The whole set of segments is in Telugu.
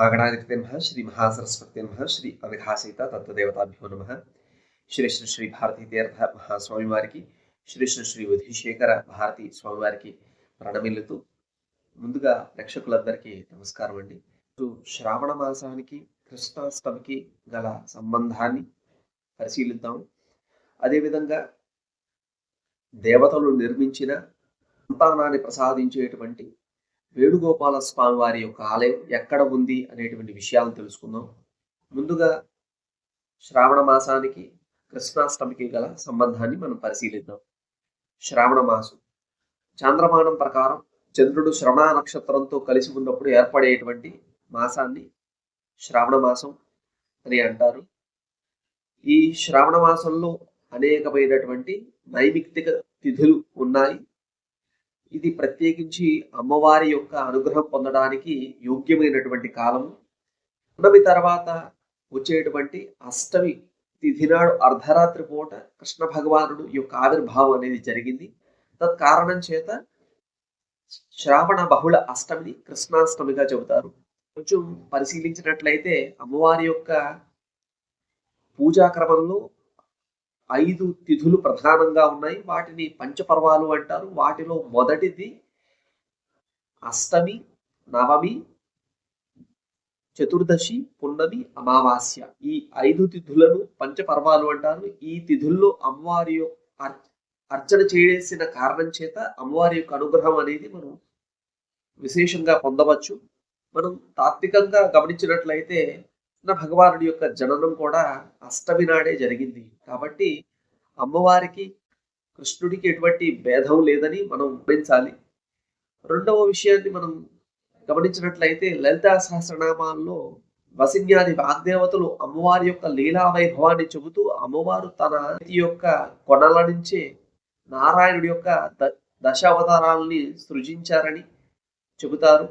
మహాగణాధిపతి నమ శ్రీ మహాసరస్వతి నమ శ్రీ అవిధాసీత తత్వదేవతాభ్యో నమ శ్రీ శ్రీ శ్రీ భారతీ తీర్థ మహాస్వామి వారికి శ్రీ శ్రీ శ్రీ ఉధిశేఖర భారతి స్వామివారికి ప్రణమిల్లుతూ ముందుగా ప్రేక్షకులందరికీ నమస్కారం అండి శ్రావణ మాసానికి కృష్ణాష్టమికి గల సంబంధాన్ని పరిశీలిద్దాం. అదేవిధంగా దేవతలు నిర్మించిన సంతానాన్ని ప్రసాదించేటువంటి వేణుగోపాల స్వామి వారి యొక్క ఆలయం ఎక్కడ ఉంది అనేటువంటి విషయాలను తెలుసుకుందాం. ముందుగా శ్రావణ మాసానికి కృష్ణాష్టమికి గల సంబంధాన్ని మనం పరిశీలిద్దాం. శ్రావణ మాసం. చాంద్రమానం ప్రకారం చంద్రుడు శ్రవణ నక్షత్రంతో కలిసి ఉన్నప్పుడు ఏర్పడేటువంటి మాసాన్ని శ్రావణ మాసం అని అంటారు. ఈ శ్రావణ మాసంలో అనేకమైనటువంటి నైమిక్తిక తిథులు ఉన్నాయి. ఇది ప్రత్యేకించి అమ్మవారి యొక్క అనుగ్రహం పొందడానికి యోగ్యమైనటువంటి కాలము. పునమి తర్వాత వచ్చేటువంటి అష్టమి తిథినాడు అర్ధరాత్రి పూట కృష్ణ భగవానుడు యొక్క ఆవిర్భావం అనేది జరిగింది. తత్కారణం చేత శ్రావణ బహుళ అష్టమిని కృష్ణాష్టమిగా చెబుతారు. కొంచెం పరిశీలించినట్లయితే అమ్మవారి యొక్క పూజా క్రమంలో ఐదు తిథులు ప్రధానంగా ఉన్నాయి. వాటిని పంచపర్వాలు అంటారు. వాటిలో మొదటిది అష్టమి నవమి చతుర్దశి పున్నమి అమావాస్య. ఈ ఐదు తిథులను పంచపర్వాలు అంటారు. ఈ తిథుల్లో అమ్మవారి అర్చన చేసిన కారణం చేత అమ్మవారి యొక్క అనుగ్రహం అనేది మనం విశేషంగా పొందవచ్చు. మనం తాత్వికంగా గమనించినట్లయితే భగవానుడి యొక్క జననం కూడా అష్టమి నాడే జరిగింది. కాబట్టి అమ్మవారికి కృష్ణుడికి ఎటువంటి భేదం లేదని మనం గమనించాలి. రెండవ విషయాన్ని మనం గమనించినట్లయితే లలితా సహస్రనామాల్లో వసిన్యాది వాగ్దేవతలు అమ్మవారి యొక్క లీలా వైభవాన్ని చెబుతూ అమ్మవారు తన యొక్క కొనల నుంచే నారాయణుడి యొక్క ద దశావతారాలని సృజించారని చెబుతారు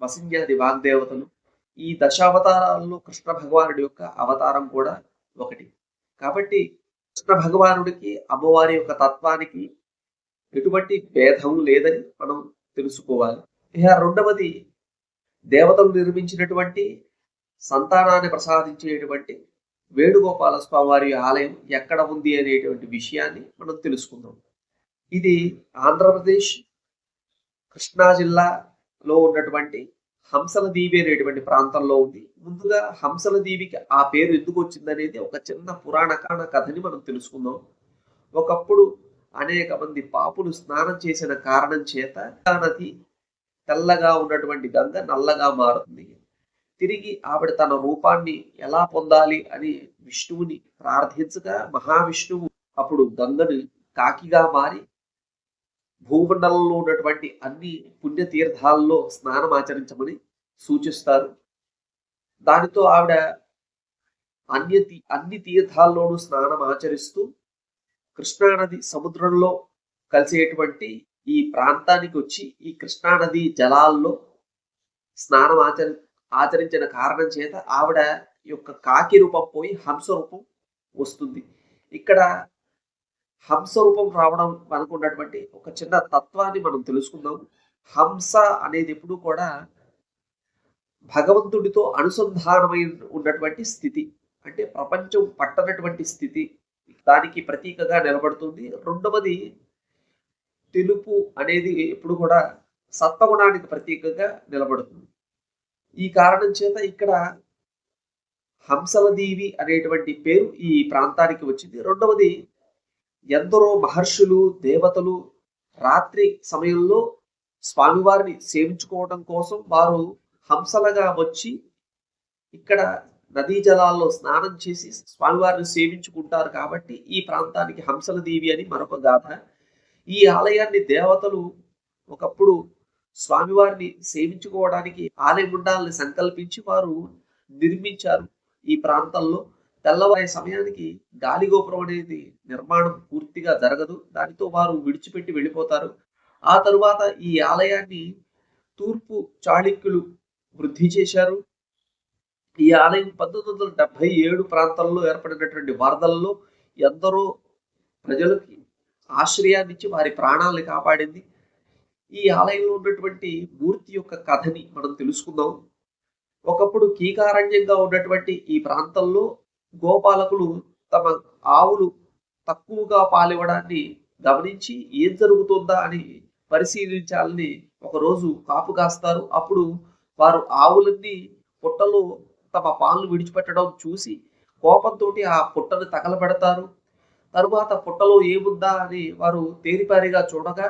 వసిన్యాది వాగ్దేవతలు. ఈ దశావతారాల్లో కృష్ణ భగవానుడి యొక్క అవతారం కూడా ఒకటి. కాబట్టి కృష్ణ భగవానుడికి అమ్మవారి యొక్క తత్వానికి ఎటువంటి భేదం లేదని మనం తెలుసుకోవాలి. ఇక రెండవది దేవతలు నిర్మించినటువంటి సంతానాన్ని ప్రసాదించేటువంటి వేణుగోపాల స్వామి వారి ఆలయం ఎక్కడ ఉంది అనేటువంటి విషయాన్ని మనం తెలుసుకుందాం. ఇది ఆంధ్రప్రదేశ్ కృష్ణా జిల్లాలో ఉన్నటువంటి హంసల దీవి అనేటువంటి ప్రాంతంలో ఉంది. ముందుగా హంసల దీవికి ఆ పేరు ఎందుకు వచ్చిందనేది ఒక చిన్న పురాణ కాణ కథని మనం తెలుసుకుందాం. ఒకప్పుడు అనేక మంది పాపులు స్నానం చేసిన కారణం చేత నది తెల్లగా ఉన్నటువంటి గంగ నల్లగా మారుతుంది. తిరిగి ఆవిడ తన రూపాన్ని ఎలా పొందాలి అని విష్ణువుని ప్రార్థించగా మహావిష్ణువు అప్పుడు గంగను కాకిగా మారి భూమండలంలో ఉన్నటువంటి అన్ని పుణ్యతీర్థాల్లో స్నానం ఆచరించమని సూచిస్తారు. దానితో ఆవిడ అన్య అన్ని తీర్థాల్లోనూ స్నానం ఆచరిస్తూ కృష్ణానది సముద్రంలో కలిసేటువంటి ఈ ప్రాంతానికి వచ్చి ఈ కృష్ణానది జలాల్లో స్నానం ఆచరి ఆచరించిన కారణం చేత ఆవిడ యొక్క కాకి రూపం పోయి హంస రూపం వస్తుంది. ఇక్కడ హంస రూపం రావడం అనుకున్నటువంటి ఒక చిన్న తత్వాన్ని మనం తెలుసుకుందాం. హంస అనేది ఎప్పుడు కూడా భగవంతుడితో అనుసంధానమై ఉన్నటువంటి స్థితి. అంటే ప్రపంచం పట్టనటువంటి స్థితి. దానికి ప్రతీకగా నిలబడుతుంది. రెండవది తెలుపు అనేది ఎప్పుడు కూడా సత్వగుణానికి ప్రతీకగా నిలబడుతుంది. ఈ కారణం చేత ఇక్కడ హంసలదీవి అనేటువంటి పేరు ఈ ప్రాంతానికి వచ్చింది. రెండవది ఎందరో మహర్షులు దేవతలు రాత్రి సమయంలో స్వామివారిని సేవించుకోవడం కోసం వారు హంసలుగా వచ్చి ఇక్కడ నదీ జలాల్లో స్నానం చేసి స్వామివారిని సేవించుకుంటారు కాబట్టి ఈ ప్రాంతానికి హంసల దేవి అని మరొక గాథ. ఈ ఆలయాన్ని దేవతలు ఒకప్పుడు స్వామివారిని సేవించుకోవడానికి ఆలయ గుండాలని సంకల్పించి వారు నిర్మించారు ఈ ప్రాంతంలో. తెల్లవారే సమయానికి గాలిగోపురం అనేది నిర్మాణం పూర్తిగా జరగదు. దానితో వారు విడిచిపెట్టి వెళ్ళిపోతారు. ఆ తరువాత ఈ ఆలయాన్ని తూర్పు చాళుక్యులు వృద్ధి చేశారు. ఈ ఆలయం పంతొమ్మిది వందల డెబ్బై ఏడు ప్రాంతంలో ఏర్పడినటువంటి వరదల్లో ఎందరో ప్రజలకి ఆశ్రయాన్నిచ్చి వారి ప్రాణాలను కాపాడింది. ఈ ఆలయంలో ఉన్నటువంటి మూర్తి యొక్క కథని మనం తెలుసుకుందాం. ఒకప్పుడు కీకారణ్యంగా ఉన్నటువంటి ఈ ప్రాంతంలో గోపాలకులు తమ ఆవులు తక్కువగా పాలివ్వడాన్ని గమనించి ఏం జరుగుతుందా అని పరిశీలించాలని ఒకరోజు కాపు కాస్తారు. అప్పుడు వారు ఆవులన్నీ పుట్టలో తమ పాలను విడిచిపెట్టడం చూసి కోపంతో ఆ పుట్టను తగలబెడతారు. తరువాత పుట్టలో ఏముందా అని వారు తేరిపారిగా చూడగా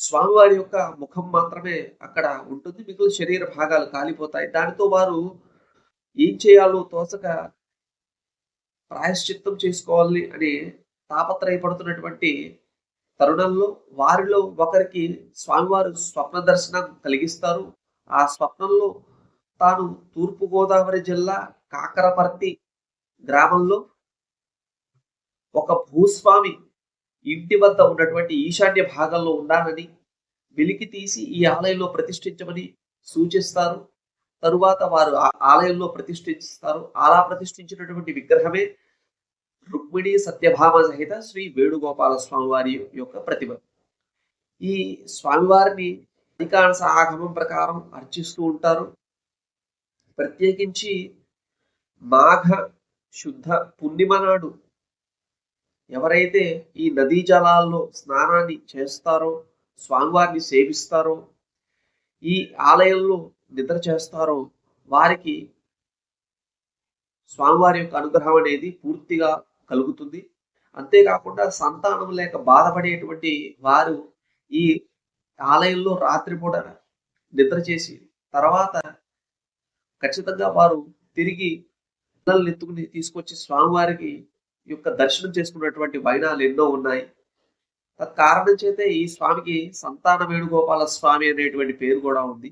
స్వామివారి యొక్క ముఖం మాత్రమే అక్కడ ఉంటుంది. మిగిలిన శరీర భాగాలు కాలిపోతాయి. దానితో వారు ఏం చేయాలో తోచక ప్రాయశ్చిత్తం చేసుకోవాలి అని తాపత్రయపడుతున్నటువంటి తరుణంలో వారిలో ఒకరికి స్వామివారు స్వప్న దర్శనం కలిగిస్తారు. ఆ స్వప్నంలో తాను తూర్పు గోదావరి జిల్లా కాకరపర్తి గ్రామంలో ఒక భూస్వామి ఇంటి వద్ద ఉన్నటువంటి ఈశాన్య భాగంలో ఉన్నానని వెలికి తీసి ఈ ఆలయంలో ప్రతిష్ఠించమని సూచిస్తారు. తరువాత వారు ఆ ఆలయంలో ప్రతిష్ఠిస్తారు. అలా ప్రతిష్ఠించినటువంటి విగ్రహమే రుక్మిణి సత్యభామ సహిత శ్రీ వేణుగోపాల స్వామివారి యొక్క ప్రతిమ. ఈ స్వామివారిని అధికాంశ ఆగమం ప్రకారం అర్చిస్తూ ఉంటారు. ప్రత్యేకించి మాఘ శుద్ధ పూర్ణిమ నాడు ఎవరైతే ఈ నదీ జలాల్లో స్నానాన్ని చేస్తారో స్వామివారిని సేవిస్తారో ఈ ఆలయంలో నిద్ర చేస్తారో వారికి స్వామివారి యొక్క అనుగ్రహం అనేది పూర్తిగా కలుగుతుంది. అంతేకాకుండా సంతానం లేక బాధపడేటువంటి వారు ఈ ఆలయంలో రాత్రిపూట నిద్ర చేసి తర్వాత ఖచ్చితంగా వారు తిరిగి పిల్లల్ని ఎత్తుకుని తీసుకొచ్చి స్వామివారికి యొక్క దర్శనం చేసుకున్నటువంటి వైనాలు ఎన్నో ఉన్నాయి. కారణం చేతే ఈ స్వామికి సంతాన వేణుగోపాల స్వామి అనేటువంటి పేరు కూడా ఉంది.